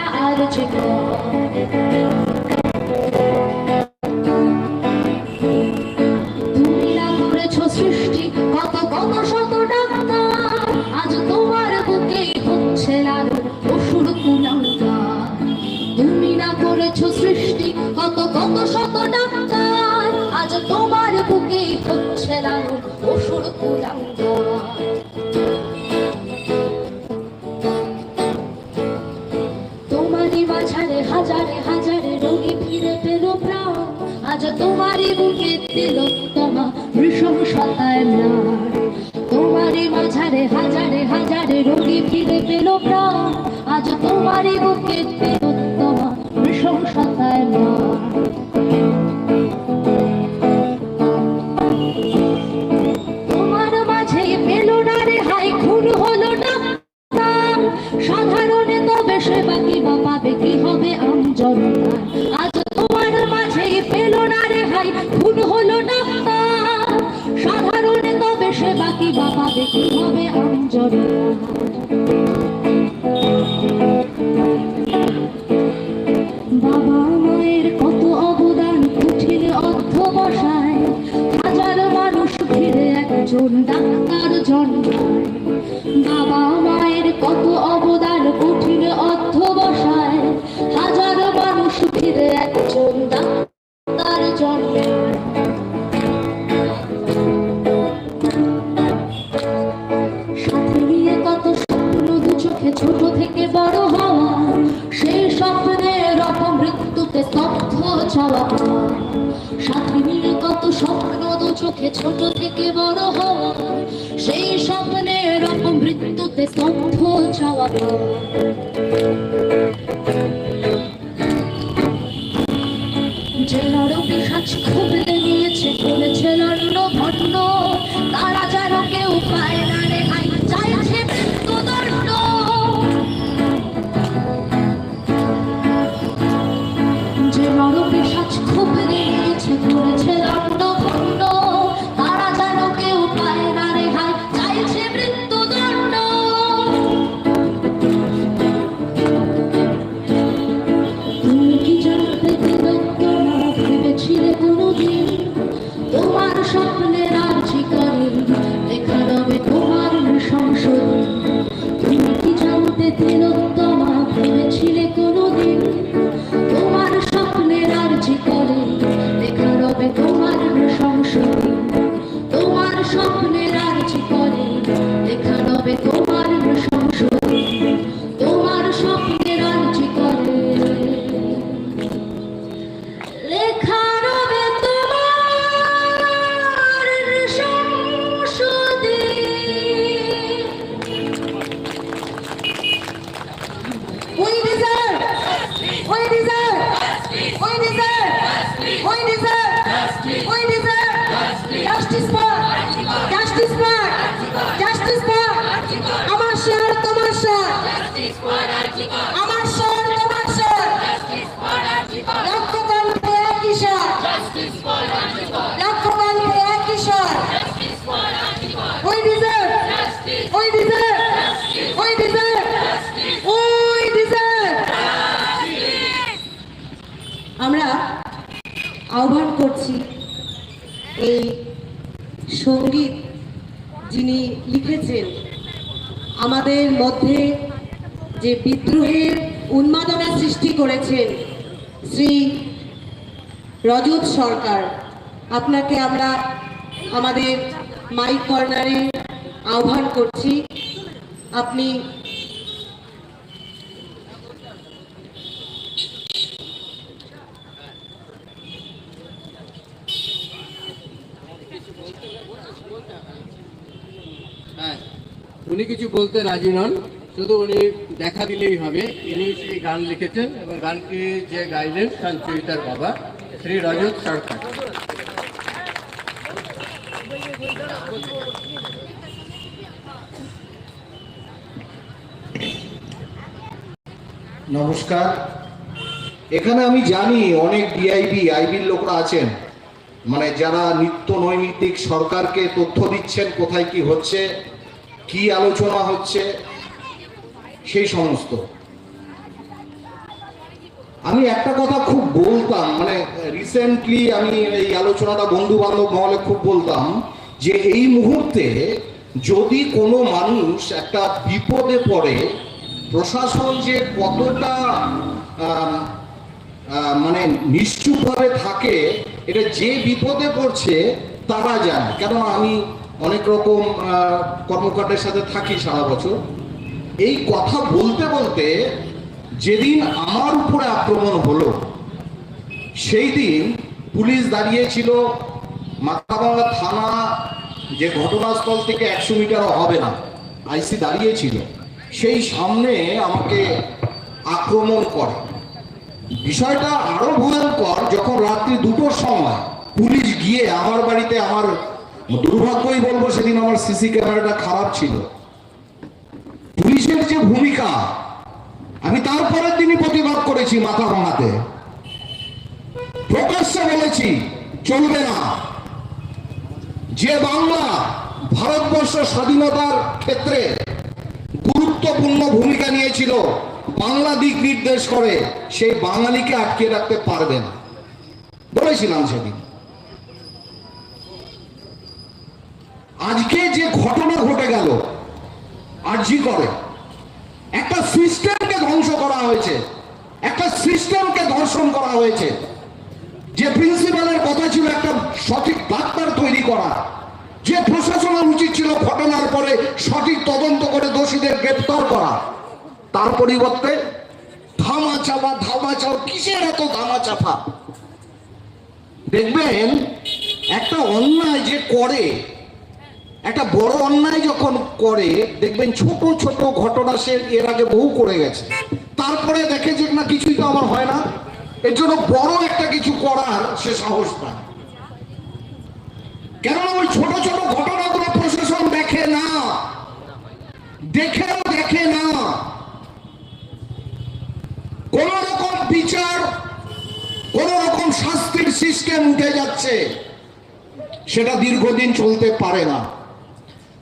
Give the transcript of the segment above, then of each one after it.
爱的结果。পথে ছোট থেকে বড় হওয়া সেই স্বপ্নের অপমৃত্যুতে তথ্য চাওয়া ser আমার স্বর তোমার স্বর লক্ষ্য কণ্ঠে একই স্বর লক্ষ্য ওই ডিজাইন ওই ডিজাইন আমরা আহ্বান করছি এই সংগীত যিনি লিখেছেন, আমাদের মধ্যে যে বিদ্রোহের উন্মাদনা সৃষ্টি করেছেন শ্রী রজত সরকার, আপনাকে আমরা আমাদের মাইক কর্নারে আহ্বান করছি। আপনি হ্যাঁ, উনি কিছু বলতে রাজি নন। শুধু উনি দেখা দিলেই হবে। ইনি সেই গান লিখেছেন এবং গানটি যে গাইলেন সঞ্চয়িতার বাবা, শ্রী রজত সরকার। নমস্কার। এখানে আমি জানি অনেক ডিআইবি আইবির লোকরা আছেন। মানে যারা নিত্য নৈমিত্তিক সরকারকে তথ্য দিচ্ছেন, কোথায় কি হচ্ছে, কি আলোচনা হচ্ছে সেই সমস্ত। আমি একটা কথা খুব বলতাম মানে রিসেন্টলি আমি এই আলোচনাটা বন্ধু বান্ধব মহলে খুব বলতাম, যে এই মুহূর্তে যদি কোনো মানুষ একটা বিপদে পড়ে, প্রশাসন যে কতটা মানে নিশ্চুপভাবে থাকে, এটা যে বিপদে পড়ছে, তারা জানে। কেন আমি অনেক রকম কর্মকাণ্ডের সাথে থাকি সারা বছর। এই কথা বলতে বলতে যেদিন আমার উপরে আক্রমণ হলো, সেই দিন পুলিশ দাঁড়িয়েছিল। মাথাভাঙা থানা যে ঘটনাস্থল থেকে একশো মিটারও হবে না, আইসি দাঁড়িয়েছিল। সেই সামনে আমাকে আক্রমণ করে। বিষয়টা আরও ভয়ঙ্কর, যখন রাত্রি দুটোর সময় পুলিশ গিয়ে আমার বাড়িতে, আমার দুর্ভাগ্যই বলব, সেদিন আমার সিসি ক্যামেরাটা খারাপ ছিল। যে ভূমিকা। আমি তারপরের দিনই প্রতিবাদ করেছি মাথা ভাঙাতে। প্রকাশ্যে বলেছি, চলবে না। যে বাংলা ভারতবর্ষ স্বাধীনতার ক্ষেত্রে গুরুত্বপূর্ণ ভূমিকা নিয়েছিল, বাংলা দিক নির্দেশ করে, সেই বাঙালিকে আটকে রাখতে পারবে না। বলেছিলাম সেদিন। আজকে যে ঘটনা ঘটে গেল, আরজি করে একটা সিস্টেমকে ধ্বংস করা হয়েছে। একটা সিস্টেমকে ধর্ষণ করা হয়েছে। যে প্রিন্সিপালের কথা ছিল একটা সঠিক ডাক্তার তৈরি করা। যে প্রশাসনের উচিত ছিল ঘটনার পরে সঠিক তদন্ত করে দোষীদের গ্রেপ্তার করা। তার পরিবর্তে ধামা চাপা ধামা চাপা কিসের এত ধামা চাপা দেখবেন, একটা অন্যায় যে করে একটা বড় অন্যায় যখন করে, দেখবেন ছোট ছোট ঘটনা সে এর আগে বহু করে গেছে। তারপরে দেখে যে না, কিছুই তো আমার হয় না। এর জন্য বড় একটা কিছু করার সে সাহস পায়। কেননা ওই ছোট ছোট ঘটনাগুলো প্রশাসন দেখে না। দেখেও দেখে না। কোন রকম বিচার কোন রকম শাস্তির সিস্টেম উঠে যাচ্ছে। সেটা দীর্ঘদিন চলতে পারে না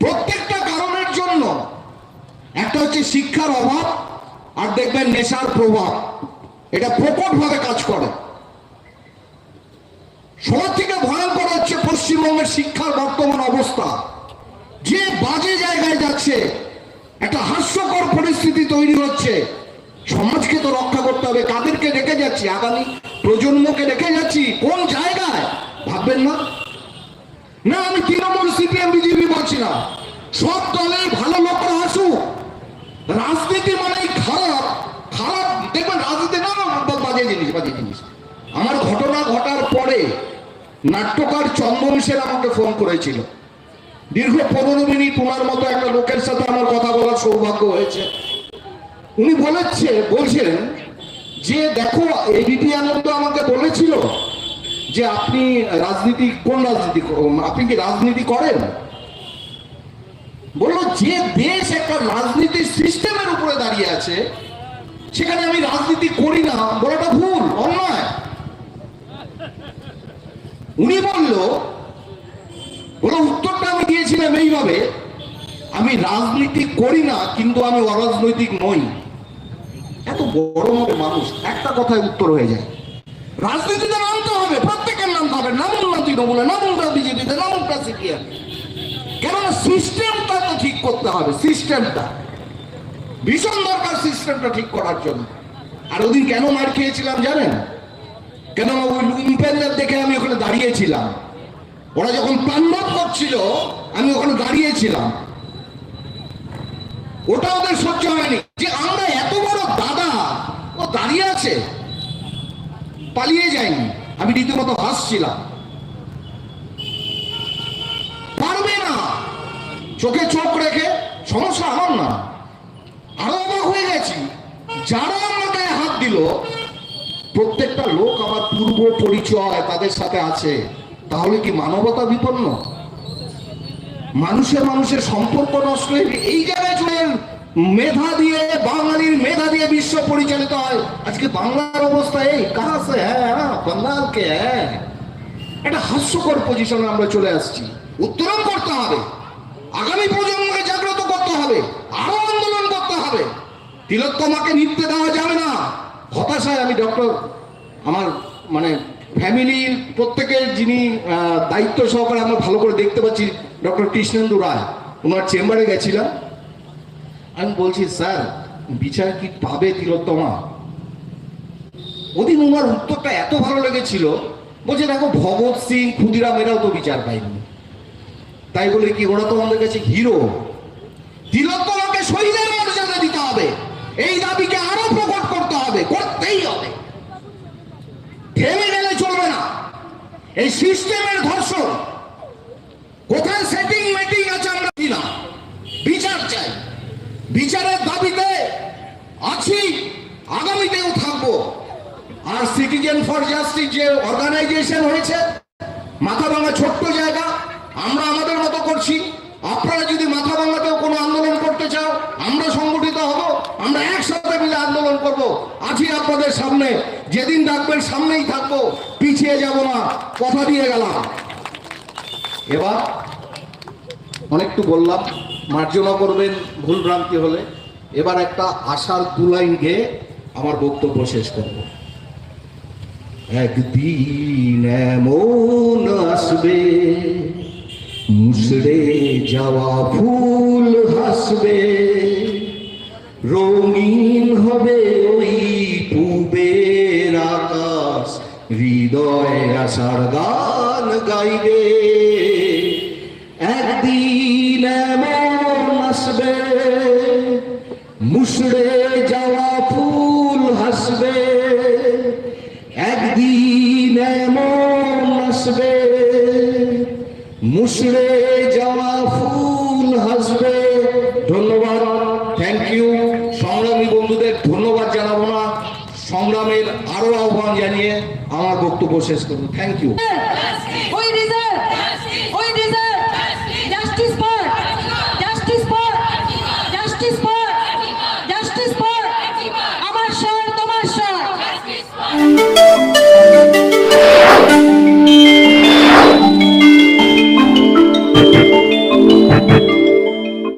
প্রত্যেকটা কারণের জন্য একটা হচ্ছে শিক্ষার অভাব আর দেখবেন নেশার প্রভাব। এটা প্রকটভাবে কাজ করে। সবার থেকে ভয়ঙ্কর হচ্ছে পশ্চিমবঙ্গের শিক্ষার বর্তমান অবস্থা। যে বাজে জায়গায় যাচ্ছে, একটা হাস্যকর পরিস্থিতি তৈরি হচ্ছে। সমাজকে তো রক্ষা করতে হবে। কাদেরকে রেখে যাচ্ছি? আগামী প্রজন্মকে রেখে যাচ্ছি? কোন জায়গায়? ভাববেন না? না, আমি তৃণমূল, সিপিএম, বিজেপি বলছি না। সব দলের ভালো লোকরা আসুক। রাজনীতি মানে খারাপ। খারাপ, দেখবেন রাজনীতি না বা- বাজে জিনিস বাজে জিনিস আমার ঘটনা ঘটার পরে নাট্যকার চন্দন সেন আমাকে ফোন করেছিল। দীর্ঘ পনেরো মিনিট ওনার মতো একটা লোকের সাথে আমার কথা বলার সৌভাগ্য হয়েছে। উনি বলেছে, বলছেন যে, দেখো এবিপি আনন্দ আমাকে বলেছিল যে, আপনি রাজনীতি, কোন রাজনীতি আপনি কি রাজনীতি করেন? বলল, যে দেশ সিস্টেমের উপরে দাঁড়িয়ে আছে, সেখানে আমি রাজনীতি করি না, বলাটা ভুল, অন্যায়। উনি বলল, বলো উত্তরটা আমি দিয়েছিলাম এইভাবে, আমি রাজনীতি করি না, কিন্তু আমি অরাজনৈতিক নই। এত বড় মতো মানুষ, একটা কথায় উত্তর হয়ে যায়। রাজনীতিতে নামতে হবে, প্রত্যেকের নামতে হবে নামুন না তৃণমূলে নামুন না বিজেপিতে নামুন না সিপিএম। কেননা সিস্টেমটা তো ঠিক করতে হবে, সিস্টেমটা। ভীষণ দরকার সিস্টেমটা ঠিক করার জন্য। আর ওদিন কেন মার খেয়েছিলাম জানেন? কেন ওই লুম্পেনদের দেখে আমি ওখানে দাঁড়িয়েছিলাম? ওরা যখন তাণ্ডব করছিল, আমি ওখানে দাঁড়িয়েছিলাম। ওটা ওদের সহ্য হয়নি। যে আমরা এত বড় দাদা, ও দাঁড়িয়ে আছে। পালিয়ে যায়নি। আমি রীতিমতো হাসছিলাম। পারবে না। চোখে চোখ রেখে, সমস্যা আমার না। গেছি যারা আমার গায়ে হাত দিল, প্রত্যেকটা লোক আমার পূর্ব পরিচয় তাদের সাথে আছে। তাহলে কি মানবতা বিপন্ন? মানুষের মানুষের সম্পর্ক নষ্ট হয়ে এই জায়গায় চলে মেধা দিয়ে, বাঙালির মেধা দিয়ে বিশ্ব পরিচালিত হয়। আজকে বাংলার অবস্থা এই। কাহা সে হ্যাঁ হ্যাঁ বাঙ্গালকে হ্যাঁ। একটা হাস্যকর পজিশনে আমরা চলে আসছি। উত্তরণ করতে হবে। আগামী প্রজন্মকে জাগ্রত করতে হবে আরও আন্দোলন করতে হবে তিলোত্তমাকে নিতে দেওয়া যাবে না। হতাশায় আমি ডক্টর আমার মানে ফ্যামিলির প্রত্যেকের যিনি দায়িত্ব সহকারে আমরা ভালো করে দেখতে পাচ্ছি ডক্টর কৃষ্ণেন্দু রায়। ওনার চেম্বারে গেছিলাম। আমি বলছি, স্যার, বিচার কি পাবে তিলোত্তমা? ওদিন ওনার উত্তরটা এত ভালো লেগেছিল, বলছে, দেখো, ভগৎ সিং ক্ষুদিরামেরাও তো বিচার পায়নি। তাই বলে কি, ওরা তো আমাদের কাছে হিরো তিলোত্তমাকে হবে এই দাবিকে আরও প্রকট করতে হবে, করতেই হবে। থেমে গেলে চলবে না। এই সিস্টেমের ধর্ষণ, কোথায় সেটিং মেটিং আছে আমরা না। বিচার চাই। বিচারের দাবিতে আছি, আগামীতেও থাকব। আর সিটিজেন ফর জাস্টিস যে অর্গানাইজেশন হয়েছে মাথা ভাঙা ছোট্ট জায়গা, আমরা আমাদের মতো করছি। আপনারা যদি মাথা ভাঙাতেও কোনো আন্দোলন করতে চাও আমরা সংগঠিত হব আমরা একসাথে মিলে আন্দোলন করব আছি আপনাদের সামনে। যেদিন ডাকবেন সামনেই থাকব। পিছিয়ে যাব না। কথা দিয়ে গেলাম। এবার অনেকটু বললাম, মার্জনা করবেন ভুল ভ্রান্তি হলে। এবার একটা আশার দু লাইন গেয়ে আমার বক্তব্য শেষ করব। একদিন এমন আসবে, মুসড়ে যাওয়া ফুল হাসবে। রঙিন হবে ওই পূবের আকাশ হৃদয় আসার গান গাইবে। আরও আহ্বান জানিয়ে আমার বক্তব্য শেষ করব thank you We deserve, we deserve justice for,